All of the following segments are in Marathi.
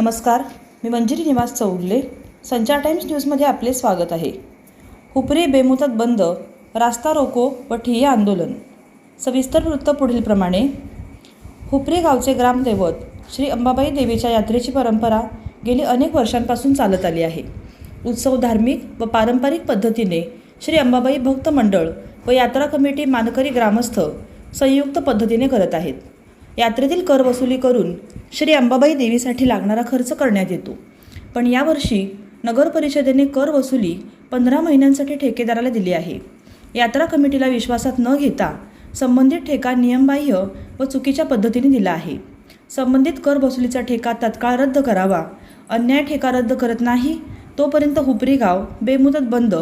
नमस्कार मी मंजिरी निवास चौगले संचार टाइम्स न्यूजमध्ये आपले स्वागत आहे. हुपरी बेमुदत बंद रास्ता रोको व ठिय्या आंदोलन. सविस्तर वृत्त पुढीलप्रमाणे हुपरी गावचे ग्रामदैवत श्री अंबाबाई देवीच्या यात्रेची परंपरा गेली अनेक वर्षांपासून चालत आली आहे. उत्सव धार्मिक व पारंपरिक पद्धतीने श्री अंबाबाई भक्त मंडळ व यात्रा कमिटी मानकरी ग्रामस्थ संयुक्त पद्धतीने करत आहेत. यात्रेतील कर वसुली करून श्री अंबाबाई देवीसाठी लागणारा खर्च करण्यात येतो. पण यावर्षी नगर परिषदेने कर वसुली पंधरा महिन्यांसाठी ठेकेदाराला दिली आहे. यात्रा कमिटीला विश्वासात न घेता संबंधित ठेका नियमबाह्य व चुकीच्या पद्धतीने दिला आहे. संबंधित कर वसुलीचा ठेका तत्काळ रद्द करावा अन्याय ठेका रद्द करत नाही तोपर्यंत हुपरी गाव बेमुदत बंद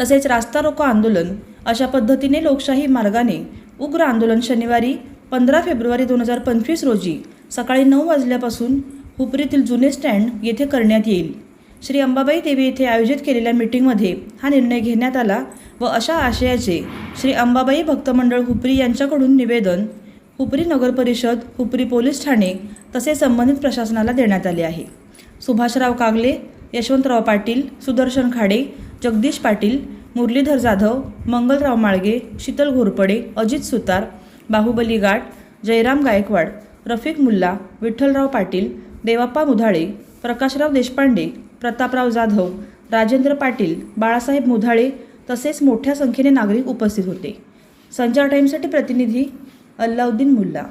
तसेच रास्ता रोको आंदोलन अशा पद्धतीने लोकशाही मार्गाने उग्र आंदोलन शनिवारी पंधरा फेब्रुवारी दोन हजार पंचवीस रोजी सकाळी नऊ वाजल्यापासून हुपरीतील जुने स्टँड येथे करण्यात येईल. श्री अंबाबाई देवी येथे आयोजित केलेल्या मीटिंगमध्ये हा निर्णय घेण्यात आला व अशा आशयाचे श्री अंबाबाई भक्तमंडळ हुपरी यांच्याकडून निवेदन हुपरी नगर परिषद हुपरी पोलीस ठाणे तसे संबंधित प्रशासनाला देण्यात आले आहे. सुभाषराव कागले यशवंतराव पाटील सुदर्शन खाडे जगदीश पाटील मुरलीधर जाधव मंगलराव माळगे शीतल घोरपडे अजित सुतार बाहुबली गाठ जयराम गायकवाड रफिक मुल्ला विठ्ठलराव पाटील देवाप्पा मुधाळे प्रकाशराव देशपांडे प्रतापराव जाधव राजेंद्र पाटील बाळासाहेब मुधाळे तसेच मोठ्या संख्येने नागरिक उपस्थित होते. संचार टाईमसाठी प्रतिनिधी अल्लाउद्दीन मुल्ला.